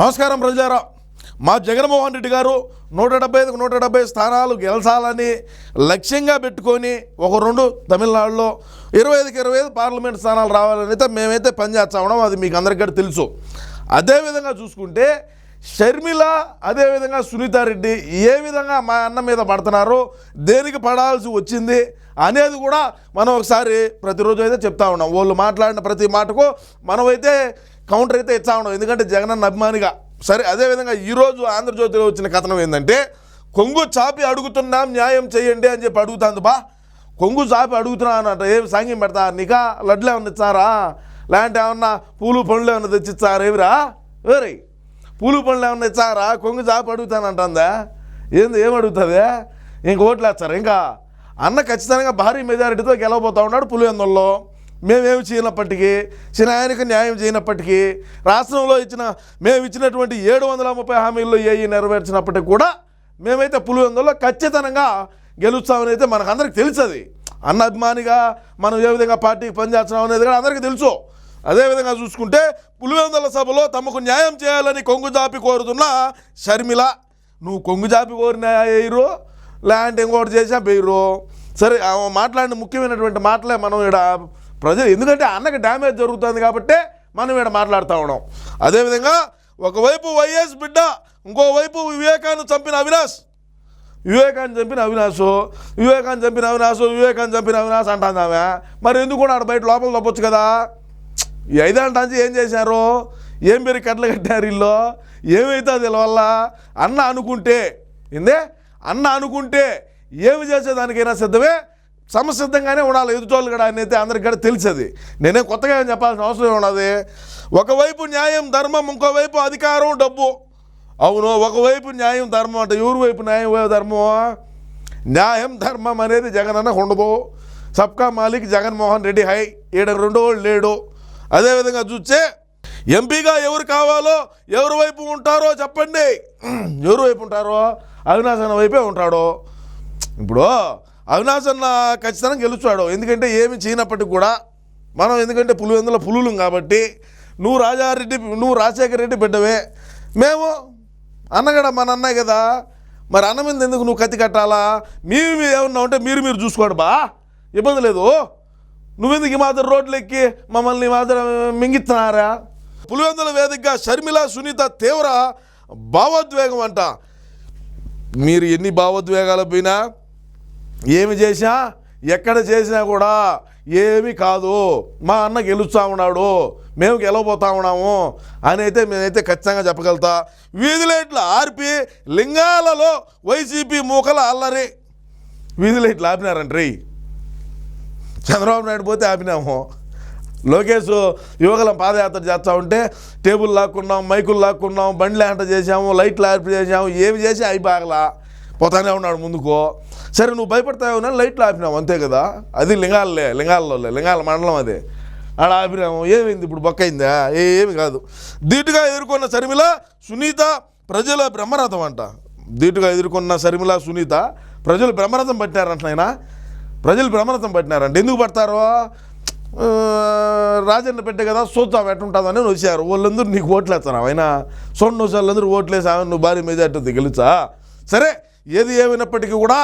నమస్కారం ప్రజలారా. మా జగన్మోహన్ రెడ్డి గారు నూట డెబ్బై ఐదుకు నూట డెబ్బై స్థానాలు గెలచాలని లక్ష్యంగా పెట్టుకొని ఒక రెండు తమిళనాడులో ఇరవై ఐదుకి ఇరవై ఐదు పార్లమెంట్ స్థానాలు రావాలని అయితే మేమైతే పనిచేస్తా ఉన్నాం అది మీకు అందరికీ తెలుసు. అదేవిధంగా చూసుకుంటే షర్మిల అదేవిధంగా సునీతారెడ్డి ఏ విధంగా మా అన్న మీద పడుతున్నారు దేనికి పడాల్సి వచ్చింది అనేది కూడా మనం ఒకసారి ప్రతిరోజు అయితే చెప్తా ఉన్నాం. వాళ్ళు మాట్లాడిన ప్రతి మాటకు మనమైతే కౌంటర్ అయితే ఇస్తా ఉన్నాం. ఎందుకంటే జగనన్న అభిమానిగా. సరే అదేవిధంగా ఈరోజు ఆంధ్రజ్యోతిలో వచ్చిన కథనం ఏంటంటే కొంగు చాపి అడుగుతున్నాం న్యాయం చేయండి అని చెప్పి అడుగుతాంది బా. కొంగు చాపి అడుగుతున్నానంట ఏమి సాంగ్యం పెడతా? నీకా? లడ్లు ఏమన్నా ఇచ్చారా లేదంటే ఏమన్నా పూలు పండ్లు ఏమన్నా తెచ్చిచ్చారా ఏమిరా? వేరే పూలు పండ్లు ఏమన్నా ఇచ్చారా కొంగు చాపి అడుగుతానంటుందా? ఏంది? ఏం అడుగుతుంది? ఇంక ఓట్లు వేస్తారు ఇంకా అన్న ఖచ్చితంగా భారీ మెజారిటీతో గెలవబోతా ఉన్నాడు పులివెందుల్లో. మేమేమి చేయనప్పటికీ చిన్న న్యాయం చేయనప్పటికీ రాష్ట్రంలో ఇచ్చిన మేము ఇచ్చినటువంటి ఏడు వందల ముప్పై హామీల్లో ఏవి నెరవేర్చినప్పటికీ కూడా మేమైతే పులివెందుల్లో ఖచ్చితంగా గెలుస్తామని అయితే మనకందరికి తెలుసది. అన్న అభిమానిగా మనం ఏ విధంగా పార్టీకి పనిచేస్తున్నాం అనేది కూడా అందరికీ తెలుసు. అదేవిధంగా చూసుకుంటే పులివెందుల సభలో తమకు న్యాయం చేయాలని కొంగు జాపి కోరుతున్న షర్మిల నువ్వు కొంగు జాపి కోరిన వేయరు లేదంటే ఇంకోటి చేసా వేయరు సరే ఆమె మాట్లాడిన ముఖ్యమైనటువంటి మాటలే మనం ఇక్కడ ప్రజలు ఎందుకంటే అన్నకి డ్యామేజ్ జరుగుతుంది కాబట్టి మనం ఇక్కడ మాట్లాడుతూ ఉన్నాం. అదేవిధంగా ఒకవైపు వైఎస్ బిడ్డ ఇంకోవైపు వివేకాన్ని చంపిన అవినాష్. వివేకాన్ని చంపిన అవినాశు వివేకాన్ని చంపిన అవినాశు వివేకాన్ని చంపిన అవినాశ్ అంటాంది ఆమె. మరి ఎందుకు కూడా ఆడ బయట లోపల తప్పొచ్చు కదా? ఈ ఐదేళ్ళ ఏం చేశారు? ఏం పేరు కట్టలు కట్టారు ఇల్లు ఏమవుతుంది వీళ్ళ? వల్ల అన్న అనుకుంటే ఏందే? అన్న అనుకుంటే ఏమి చేసేదానికైనా సిద్ధమే. సమసిద్ధంగానే ఉండాలి. ఎదుటోళ్ళు కూడా అని అయితే అందరికి కూడా తెలిసేది. నేనే కొత్తగా ఏం చెప్పాల్సిన అవసరం ఉన్నది ఒకవైపు న్యాయం ధర్మం ఇంకోవైపు అధికారం డబ్బు. అవును ఒకవైపు న్యాయం ధర్మం అంటే ఎవరి వైపు న్యాయం ధర్మం? న్యాయం ధర్మం అనేది జగన్ అన్న ఉండబో సబ్కా మాలిక్ జగన్మోహన్ రెడ్డి హై. ఈడ రెండో లేడు. అదేవిధంగా చూస్తే ఎంపీగా ఎవరు కావాలో ఎవరి వైపు ఉంటారో చెప్పండి. ఎవరి వైపు ఉంటారో? అవినాశన వైపే ఉంటాడో. ఇప్పుడు అవినాశ్ అన్న ఖచ్చితంగా గెలుచాడు ఎందుకంటే ఏమి చేయనప్పటికి కూడా మనం ఎందుకంటే పులివెందుల పులులం కాబట్టి నువ్వు రాజారెడ్డి నువ్వు రాజశేఖర రెడ్డి బిడ్డవే. మేము అన్నగడ మన అన్నయ్య కదా. మరి అన్న మీద ఎందుకు నువ్వు కత్తి కట్టాలా? మేము ఏమన్నా ఉంటే మీరు మీరు చూసుకోండి బా. ఇబ్బంది లేదు. నువ్వెందుకు ఈ మాత్రం రోడ్లు ఎక్కి మమ్మల్ని మాత్రం మింగిస్తున్నారా? పులివెందుల వేదికగా షర్మిల సునీత తీవ్ర భావోద్వేగం అంట. మీరు ఎన్ని భావోద్వేగాలు పోయినా ఏమి చేసినా ఎక్కడ చేసినా కూడా ఏమీ కాదు. మా అన్న గెలుస్తూ ఉన్నాడు. మేము గెలవబోతా ఉన్నాము అని అయితే మేమైతే ఖచ్చితంగా చెప్పగలుగుతా. వీధి ఆర్పి లింగాలలో వైసీపీ మూకల అల్లరి. వీధి లైట్లు ఆపినారంట్రీ చంద్రబాబు నాయుడు పోతే ఆపినాము. లోకేష్ యువకులం పాదయాత్ర చేస్తూ ఉంటే టేబుల్ లాక్కున్నాం మైకులు లాక్కున్నాం బండ్లు ఆంట చేసాము లైట్లు ఆర్పి చేసాము ఏమి చేసి అయి బాగలా పోతానే ఉన్నాడు ముందుకో. సరే నువ్వు భయపడతావు లైట్లు ఆపినావు అంతే కదా? అది లింగాలలే లింగాలలో లింగాల మండలం అది. ఆడ ఆపినాము ఏమైంది ఇప్పుడు బొక్కైందా? ఏమి కాదు. ధీటుగా ఎదుర్కొన్న శర్మిల సునీత ప్రజల బ్రహ్మరథం అంట. ధీటుగా ఎదుర్కొన్న శర్మిల సునీత ప్రజలు బ్రహ్మరథం పట్టినారంట నాయనా. ప్రజలు బ్రహ్మరథం పట్టినారంట. ఎందుకు పడతారు? రాజన్న పెట్టే కదా చూద్దాం ఎట్టుంటుందని వచ్చారు వాళ్ళందరూ నీకు ఓట్లు వేస్తారు అయినా సొండు వాళ్ళందరూ ఓట్లు వేసావు నువ్వు భారీ మెజార్టీ గెలుచా? సరే ఏది ఏమైనప్పటికీ కూడా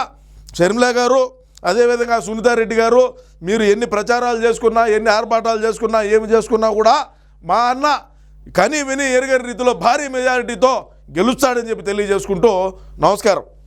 షర్మిల గారు అదేవిధంగా సునీతారెడ్డి గారు మీరు ఎన్ని ప్రచారాలు చేసుకున్నా ఎన్ని ఆర్భాటాలు చేసుకున్నా ఏమి చేసుకున్నా కూడా మా అన్న కనీ విని ఎరగని రీతిలో భారీ మెజారిటీతో గెలుస్తాడని చెప్పి తెలియజేసుకుంటూ నమస్కారం.